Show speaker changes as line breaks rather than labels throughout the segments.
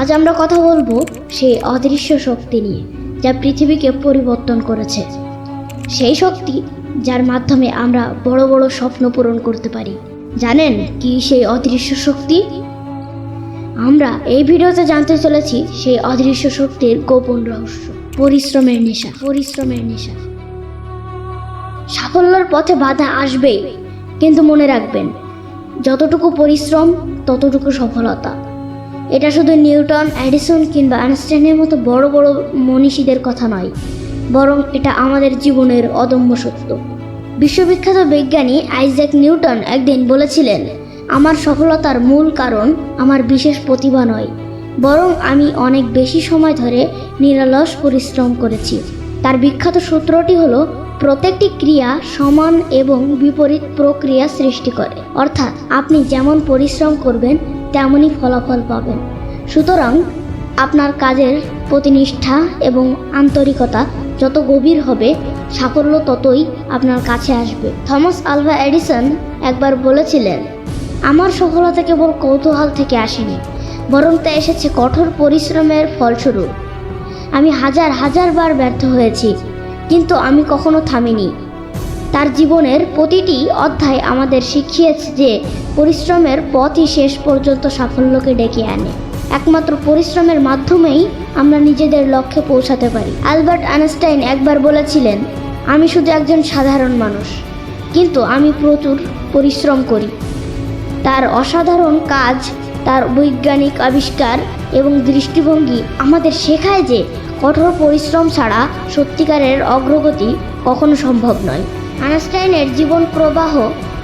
আজ আমরা কথা বলব সেই অদৃশ্য শক্তি নিয়ে, যা পৃথিবীকে পরিবর্তন করেছে। সেই শক্তি, যার মাধ্যমে আমরা বড় বড় স্বপ্ন পূরণ করতে পারি। জানেন কি সেই অদৃশ্য শক্তি? আমরা এই ভিডিওতে জানতে চলেছি সেই অদৃশ্য শক্তির গোপন রহস্য, পরিশ্রমের নেশা পরিশ্রমের নেশা। সাফল্যের পথে বাধা আসবেই, কিন্তু মনে রাখবেন, যতটুকু পরিশ্রম, ততটুকু সফলতা। এটা শুধু নিউটন, অ্যাডিসন কিংবা আইনস্টাইনের মতো বড় বড় মনীষীদের কথা নয়, বরং এটা আমাদের জীবনের অদম্য সত্য। বিশ্ববিখ্যাত বিজ্ঞানী আইজ্যাক নিউটন একদিন বলেছিলেন, আমার সফলতার মূল কারণ আমার বিশেষ প্রতিভা নয়, বরং আমি অনেক বেশি সময় ধরে নিরলস পরিশ্রম করেছি। তার বিখ্যাত সূত্রটি হলো, প্রত্যেকটি ক্রিয়া সমান এবং বিপরীত প্রক্রিয়া সৃষ্টি করে। অর্থাৎ আপনি যেমন পরিশ্রম করবেন তেমনই ফলাফল পাবেন। সুতরাং আপনার কাজের প্রতিনিষ্ঠা এবং আন্তরিকতা যত গভীর হবে, সাফল্য ততই আপনার কাছে আসবে। থমাস আলভা এডিসন একবার বলেছিলেন, আমার সফলতা কেবল কৌতূহল থেকে আসেনি, বরং তা এসেছে কঠোর পরিশ্রমের ফলস্বরূপ। আমি হাজার হাজার বার ব্যর্থ হয়েছি, কিন্তু আমি কখনো থামিনি। তার জীবনের প্রতিটি অধ্যায় আমাদের শিখিয়েছে যে পরিশ্রমের পথই শেষ পর্যন্ত সাফল্যকে ডেকে আনে। একমাত্র পরিশ্রমের মাধ্যমেই আমরা নিজেদের লক্ষ্যে পৌঁছাতে পারি। আলবার্ট আইনস্টাইন একবার বলেছিলেন, আমি শুধু একজন সাধারণ মানুষ, কিন্তু আমি প্রচুর পরিশ্রম করি। তার অসাধারণ কাজ, তার বৈজ্ঞানিক আবিষ্কার এবং দৃষ্টিভঙ্গি আমাদের শেখায় যে কঠোর পরিশ্রম ছাড়া সত্যিকারের অগ্রগতি কখনো সম্ভব নয়। আইনস্টাইনের জীবন প্রবাহ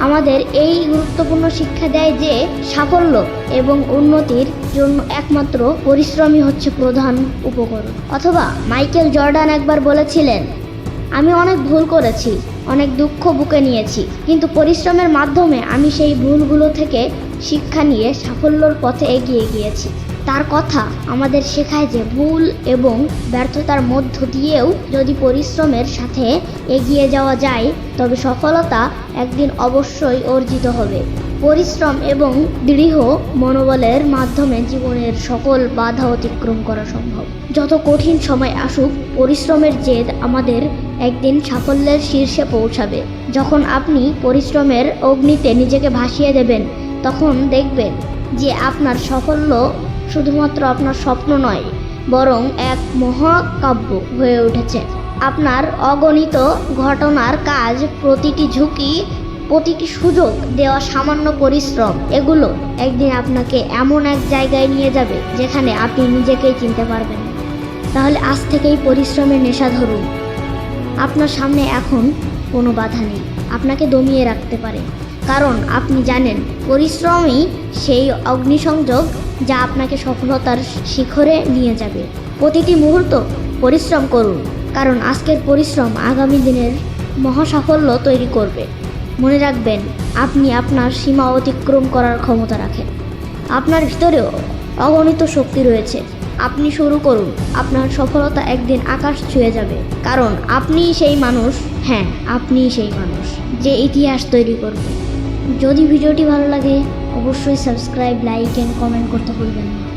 আমাদের এই গুরুত্বপূর্ণ শিক্ষা দেয় যে সাফল্য এবং উন্নতির জন্য একমাত্র পরিশ্রমই হচ্ছে প্রধান উপকরণ। অথবা মাইকেল জর্ডান একবার বলেছিলেন, আমি অনেক ভুল করেছি, অনেক দুঃখ বুকে নিয়েছি, কিন্তু পরিশ্রমের মাধ্যমে আমি সেই ভুলগুলো থেকে শিক্ষা নিয়ে সাফল্যর পথে এগিয়ে গিয়েছি। তার কথা আমাদের শেখায় যে ভুল এবং ব্যর্থতার মধ্য দিয়েও যদি পরিশ্রমের সাথে এগিয়ে যাওয়া যায়, তবে সফলতা একদিন অবশ্যই অর্জিত হবে। পরিশ্রম এবং দৃঢ় মনোবলের মাধ্যমে জীবনের সকল বাধা অতিক্রম করা সম্ভব। যত কঠিন সময় আসুক, পরিশ্রমের জেদ আমাদের একদিন সাফল্যের শীর্ষে পৌঁছাবে। যখন আপনি পরিশ্রমের অগ্নিতে নিজেকে ভাসিয়ে দেবেন, তখন দেখবেন যে আপনার সাফল্য শুধুমাত্র আপনার স্বপ্ন নয়, বরং এক মহাকাব্য হয়ে উঠেছে। আপনার অগণিত ঘটনার কাজ, প্রতিটি ঝুঁকি, প্রতিটি সুযোগ দেওয়া সামান্য পরিশ্রম, এগুলো একদিন আপনাকে এমন এক জায়গায় নিয়ে যাবে যেখানে আপনি নিজেকেই চিনতে পারবেন। তাহলে আজ থেকেই পরিশ্রমের নেশা ধরুন। আপনার সামনে এখন কোনো বাধা নেই। আপনাকে দমিয়ে রাখতে পারে। কারণ আপনি জানেন, পরিশ্রমই সেই অগ্নিসংযোগ যা আপনাকে সফলতার শিখরে নিয়ে যাবে। প্রতিটি মুহূর্ত পরিশ্রম করুন, কারণ আজকের পরিশ্রম আগামী দিনের মহাসাফল্য তৈরি করবে। মনে রাখবেন, আপনি আপনার সীমা অতিক্রম করার ক্ষমতা রাখেন। আপনার ভিতরেও অগণিত শক্তি রয়েছে। আপনি শুরু করুন, আপনার সফলতা একদিন আকাশ ছুঁয়ে যাবে। কারণ আপনিই সেই মানুষ হ্যাঁ আপনিই সেই মানুষ, যে ইতিহাস তৈরি করবে। যদি ভিডিওটি ভালো লাগে অবশ্যই সাবস্ক্রাইব লাইক অ্যান্ড কমেন্ট করতে ভুলবেন না।